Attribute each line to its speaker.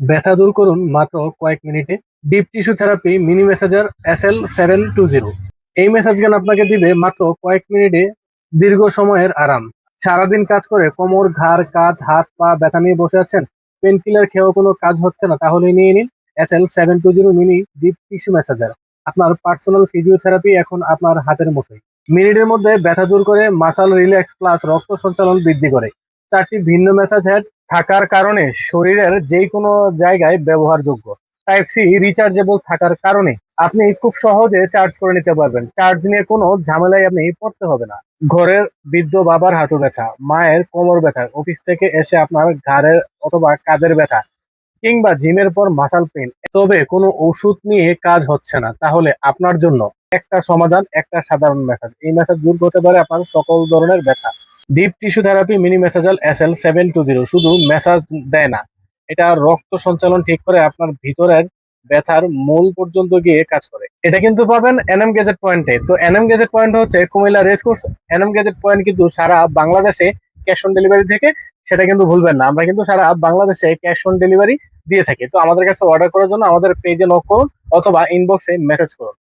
Speaker 1: ব্যথা দূর করুন মাত্র কয়েক মিনিটে। Deep tissue therapy mini massager S L seven two zero এই মেসেজ গান আপনাকে দিবে মাত্র কয়েক মিনিটে দীর্ঘ সময়ের আরাম। সারাদিন কাজ করে কোমর, ঘাড়, কাঁধ, হাত, পা ব্যথা নিয়ে বসে আছেন পেন কিলার খেয়েও কোনো কাজ হচ্ছে না তাহলে নিয়ে নিন S L seven two zero mini deep tissue massager আপনার পার্সোনাল ফিজিওথেরাপি এখন আপনার হাতের মুঠোয়। মিনিটের মধ্যে ব্যথা দূর করে মাসাল রিল্যাক্স প্লাস রক্ত সঞ্চালন বৃদ্ধি করে। চারটি ভিন্ন মেসেজ হেড থাকার কারণে শরীরের যে কোনো জায়গায় ব্যবহারযোগ্য। টাইপ সি রিচার্জেবল থাকার কারণে আপনি খুব সহজে চার্জ করে নিতে পারবেন। চার্জ নিয়ে কোনো ঝামেলায় আপনি পড়তে হবে না। ঘরের বৃদ্ধ বাবার হাঁটু ব্যথা, মায়ের কোমর ব্যথা, অফিস থেকে এসে আপনার ঘাড়ের অথবা কাজের ব্যথা কিংবা জিমের পর মাসাল পেন তবে কোনো ওষুধ নিয়ে কাজ হচ্ছে না। তাহলে আপনার জন্য একটা সমাধান, একটা সাধারণ মেসেজ এই মেসেজ দূর করতে পারে আপনার সকল ধরনের ব্যথা। Deep tissue therapy mini massager S L seven two zero শুধু মেসেজ দেয় না। এটা রক্ত সঞ্চালন ঠিক করে আপনার ভিতরের ব্যথার মূল পর্যন্ত গিয়ে কাজ করে। এটা কিন্তু পাবেন এনএম গেজেট পয়েন্টে তো এনএম গেজেট পয়েন্ট হচ্ছে Cumilla race course NM gadget point কিন্তু সারা বাংলাদেশে ক্যাশ অন ডেলিভারি থেকে, সেটা কিন্তু ভুলবেন না। আমরা কিন্তু সারা বাংলাদেশে ক্যাশ অন ডেলিভারি দিয়ে থাকি। তো আমাদের কাছে অর্ডার করার জন্য আমাদের পেজে নক করুন অথবা ইনবক্সে মেসেজ করুন।